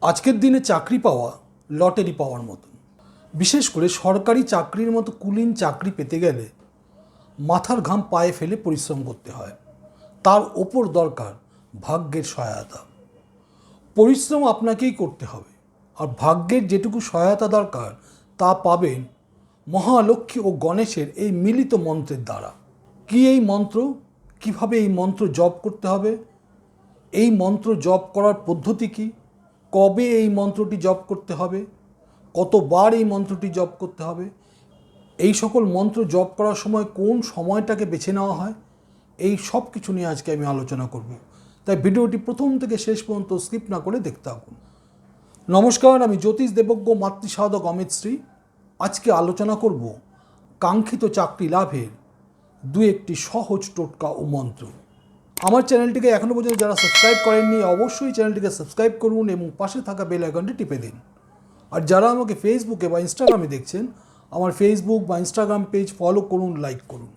আজকের দিনে চাকরি পাওয়া লটারি পাওয়ার মতন। বিশেষ করে সরকারি চাকরির মতো কুলিন চাকরি পেতে গেলে মাথার ঘাম পায়ে ফেলে পরিশ্রম করতে হয়। তার ওপর দরকার ভাগ্যের সহায়তা। পরিশ্রম আপনাকেই করতে হবে। আর ভাগ্যের যেটুকু সহায়তা দরকার, তা পাবেন মহালক্ষ্মী ও গণেশের এই মিলিত মন্ত্রের দ্বারা। কি এই মন্ত্র? কীভাবে এই মন্ত্র জপ করতে হবে? এই মন্ত্র জপ করার পদ্ধতি কি? কবে এই মন্ত্রটি জপ করতে হবে? কতবার এই মন্ত্রটি জপ করতে হবে? এই সকল মন্ত্র জপ করার সময় কোন সময়টাকে বেছে নেওয়া হয়? এই সব কিছু নিয়ে আজকে আমি আলোচনা করব। তাই ভিডিওটি প্রথম থেকে শেষ পর্যন্ত স্কিপ না করে দেখতে থাকুন। নমস্কার, আমি জ্যোতিষ দেবজ্ঞ মাতৃসাধক অমিত শ্রী। আজকে আলোচনা করব কাঙ্ক্ষিত চাকরি লাভের দু একটি সহজ টোটকা ও মন্ত্র। আমার চ্যানেলটিকে এখনও পর্যন্ত যারা সাবস্ক্রাইব করেননি, অবশ্যই চ্যানেলটিকে সাবস্ক্রাইব করুন এবং পাশে থাকা বেল আইকনটি টিপে দিন। আর যারা আমাকে ফেসবুকে বা ইনস্টাগ্রামে দেখছেন, আমার ফেসবুক বা ইনস্টাগ্রাম পেজ ফলো করুন লাইক করুন।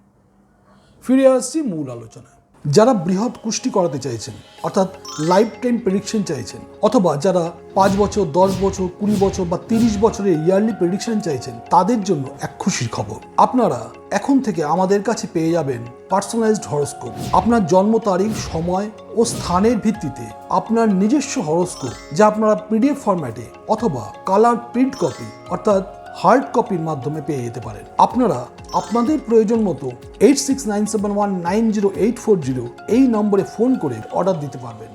ফিরে আসছি মূল আলোচনায়। যারা বৃহৎ কুষ্টি করাতে চাইছেন, অর্থাৎ লাইফ টাইম প্রেডিকশন চাইছেন, অথবা যারা পাঁচ বছর, দশ বছর, কুড়ি বছর বা তিরিশ বছরের ইয়ারলি প্রেডিকশন চাইছেন, তাদের জন্য এক খুশির খবর। আপনারা এখন থেকে আমাদের কাছে পেয়ে যাবেন পার্সোনালাইজড হরস্কোপ আপনার জন্ম তারিখ, সময় ও স্থানের ভিত্তিতে আপনার নিজস্ব হরস্কোপ যা আপনারা পিডিএফ ফরম্যাটে অথবা কালার প্রিন্ট কপি অর্থাৎ হার্ড কপির মাধ্যমে পেয়ে যেতে পারেন। আপনারা আপনাদের প্রয়োজন মতো eight six nine seven one nine zero eight four zero এই নম্বরে ফোন করে অর্ডার দিতে পারবেন।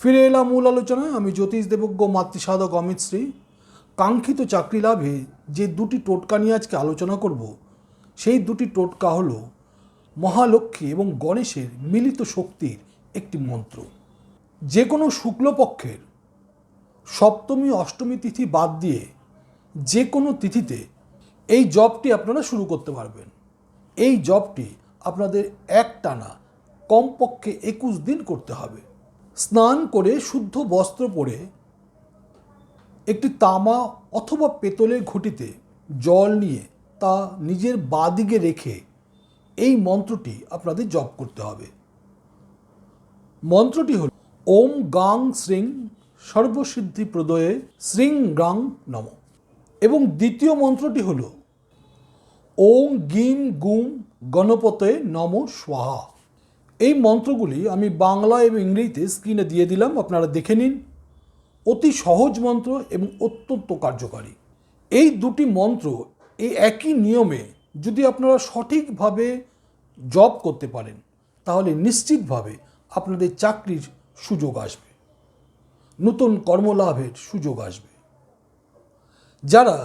ফিরে এলাম মূল আলোচনায়। আমি জ্যোতিষ দেবজ্ঞ মাতৃসাধক অমিত শ্রী। কাঙ্ক্ষিত চাকরি লাভে যে দুটি টোটকা নিয়ে আজকে আলোচনা করব সেই দুটি টোটকা হলো মহালক্ষ্মী এবং গণেশের মিলিত শক্তির একটি মন্ত্র। যে কোনো শুক্লপক্ষের সপ্তমী, অষ্টমী তিথি বাদ দিয়ে যে কোনো তিথিতে এই জবটি আপনারা শুরু করতে পারবেন। এই জবটি আপনাদের এক টানা কমপক্ষে একুশ দিন করতে হবে। স্নান করে শুদ্ধ বস্ত্র পরে একটি তামা অথবা পেতলের ঘটিতে জল নিয়ে তা নিজের বাদিকে রেখে এই মন্ত্রটি আপনাদের জপ করতে হবে। মন্ত্রটি হল, ওম গাং শ্রিং সর্বসিদ্ধি প্রদয়ে শ্রিং গাং নম। এবং দ্বিতীয় মন্ত্রটি হল, ওং গিম গুম গণপতে নম স্বাহা। এই মন্ত্রগুলি আমি বাংলা এবং ইংরেজিতে স্ক্রিনে দিয়ে দিলাম, আপনারা দেখে নিন। অতি সহজ মন্ত্র এবং অত্যন্ত কার্যকারী। এই দুটি মন্ত্র এই একই নিয়মে যদি আপনারা সঠিকভাবে জব করতে পারেন, তাহলে নিশ্চিতভাবে আপনাদের চাকরির সুযোগ আসবে। নতুন কর্মলাভের সুযোগ আসবে। যারা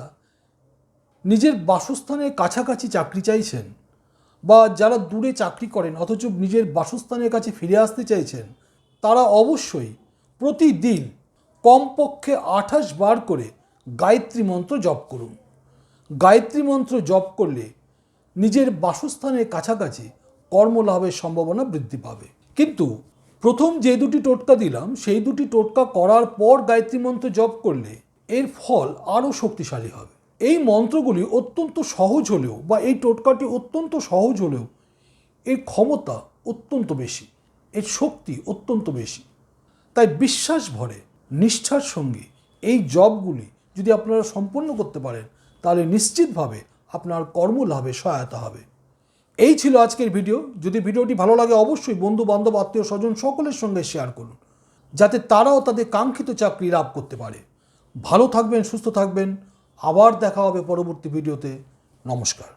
নিজের বাসস্থানের কাছাকাছি চাকরি চাইছেন বা যারা দূরে চাকরি করেন অথচ নিজের বাসস্থানের কাছে ফিরে আসতে চাইছেন, তারা অবশ্যই প্রতিদিন কমপক্ষে আঠাশ বার করে গায়ত্রী মন্ত্র জপ করুন। গায়ত্রী মন্ত্র জপ করলে নিজের বাসস্থানের কাছাকাছি কর্মলাভের সম্ভাবনা বৃদ্ধি পাবে। কিন্তু প্রথম যে দুটি টোটকা দিলাম, সেই দুটি টোটকা করার পর গায়ত্রী মন্ত্র জপ করলে এর ফল আরও শক্তিশালী হবে। এই মন্ত্রগুলি অত্যন্ত সহজ হলেও বা এই টোটকাটি অত্যন্ত সহজ হলেও এর ক্ষমতা অত্যন্ত বেশি, এর শক্তি অত্যন্ত বেশি। তাই বিশ্বাস ভরে, নিষ্ঠার সঙ্গে এই জবগুলি যদি আপনারা সম্পন্ন করতে পারেন তাহলে নিশ্চিতভাবে আপনার কর্ম লাভে সহায়তা হবে। এই ছিল আজকের ভিডিও। যদি ভিডিওটি ভালো লাগে, অবশ্যই বন্ধু বান্ধব আত্মীয় স্বজন সকলের সঙ্গে শেয়ার করুন, যাতে তারাও তাদের কাঙ্ক্ষিত চাকরি লাভ করতে পারে। ভালো থাকবেন, সুস্থ থাকবেন। আবার দেখা হবে পরবর্তী ভিডিওতে। নমস্কার।